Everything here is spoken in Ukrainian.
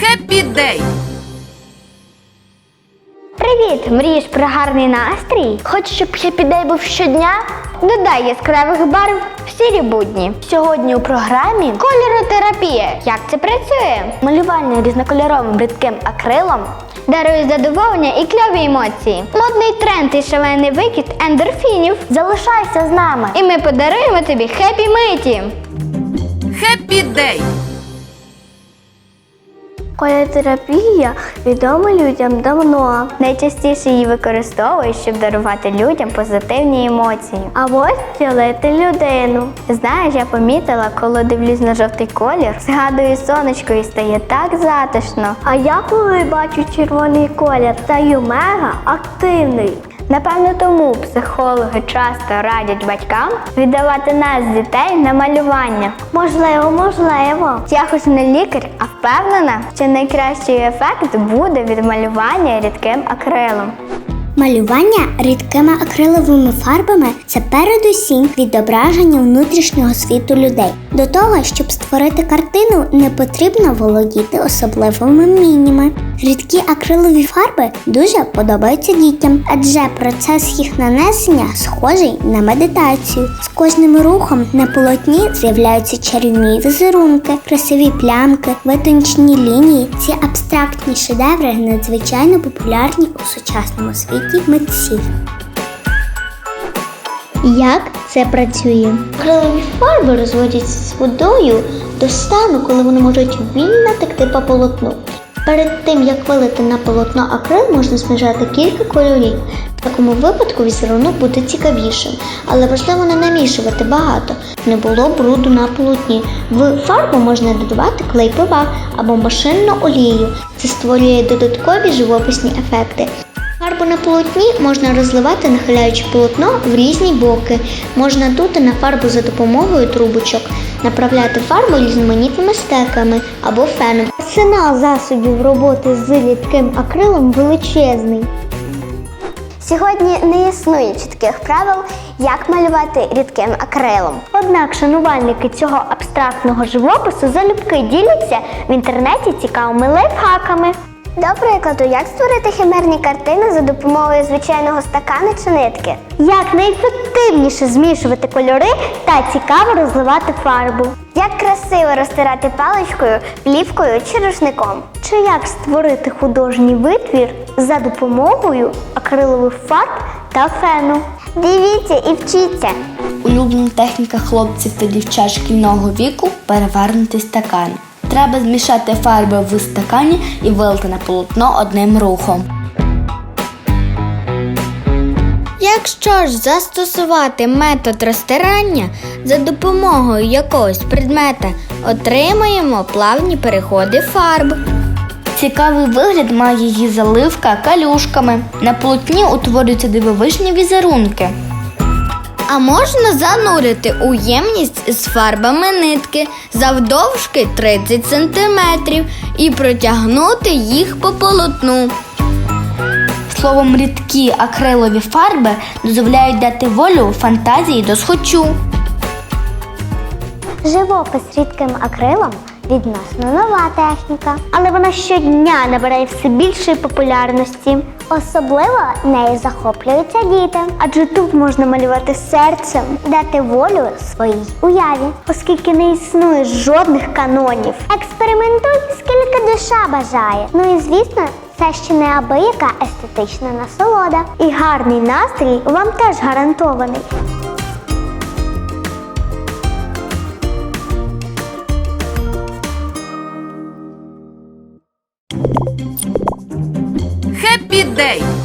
Хеппі Дей! Привіт! Мрієш про гарний настрій? Хочеш, щоб Day був щодня? Додай яскравих барв в сірі будні. Сьогодні у програмі кольоротерапія. Як це працює? Малювання різнокольоровим рідким акрилом дарує задоволення і кльові емоції. Модний тренд і шалений викид ендорфінів. Залишайся з нами, і ми подаруємо тобі хеппі миті. Хеппі Дей! Кольотерапія відома людям давно. Найчастіше її використовують, щоб дарувати людям позитивні емоції. А ось цілити людину. Знаєш, я помітила, коли дивлюсь на жовтий колір, згадую сонечко і стає так затишно. А я коли бачу червоний колір, стаю мега активний. Напевно, тому психологи часто радять батькам віддавати нас дітей на малювання. Можливо, можливо. Я хоч не лікар, а впевнена, що найкращий ефект буде від малювання рідким акрилом. Малювання рідкими акриловими фарбами це передусім відображення внутрішнього світу людей. До того, щоб створити картину, не потрібно володіти особливими вміннями. Рідкі акрилові фарби дуже подобаються дітям, адже процес їх нанесення схожий на медитацію. З кожним рухом на полотні з'являються чарівні візерунки, красиві плямки, витончені лінії. Ці абстрактні шедеври надзвичайно популярні у сучасному світі митців. Як це працює? Акрилові фарби розводяться з водою до стану, коли вони можуть вільно текти по полотну. Перед тим як вилити на полотно акрил, можна змішати кілька кольорів. В такому випадку візерунок буде цікавішим, але важливо не намішувати багато, не було бруду на полотні. В фарбу можна додавати клей пива або машинну олію. Це створює додаткові живописні ефекти. Фарбу на полотні можна розливати, нахиляючи полотно в різні боки. Можна дути на фарбу за допомогою трубочок, направляти фарбу різноманітними стеками або феном. Арсенал засобів роботи з рідким акрилом величезний. Сьогодні не існує чітких правил, як малювати рідким акрилом. Однак шанувальники цього абстрактного живопису залюбки діляться в інтернеті цікавими лайфхаками. До прикладу, як створити химерні картини за допомогою звичайного стакана чи нитки. Як найефективніше змішувати кольори та цікаво розливати фарбу. Як красиво розтирати паличкою, плівкою чи рушником. Чи як створити художній витвір за допомогою акрилових фарб та фену. Дивіться і вчіться. Улюблена техніка хлопців та дівчат шкільного віку перевернути стакан. Треба змішати фарби в стакані і вилити на полотно одним рухом. Якщо ж застосувати метод розтирання за допомогою якогось предмета, отримаємо плавні переходи фарб. Цікавий вигляд має її заливка калюшками. На полотні утворюються дивовижні візерунки. А можна занурити у ємність з фарбами нитки завдовжки 30 см і протягнути їх по полотну. Словом, рідкі акрилові фарби дозволяють дати волю фантазії до схочу. Живопис рідким акрилом відносно нова техніка, але вона щодня набирає все більшої популярності. Особливо нею захоплюються діти, адже тут можна малювати серцем, дати волю своїй уяві, оскільки не існує жодних канонів. Експериментуй, скільки душа бажає. Ну і звісно. Це ще не абияка естетична насолода. І гарний настрій вам теж гарантований. Хеппі Дей!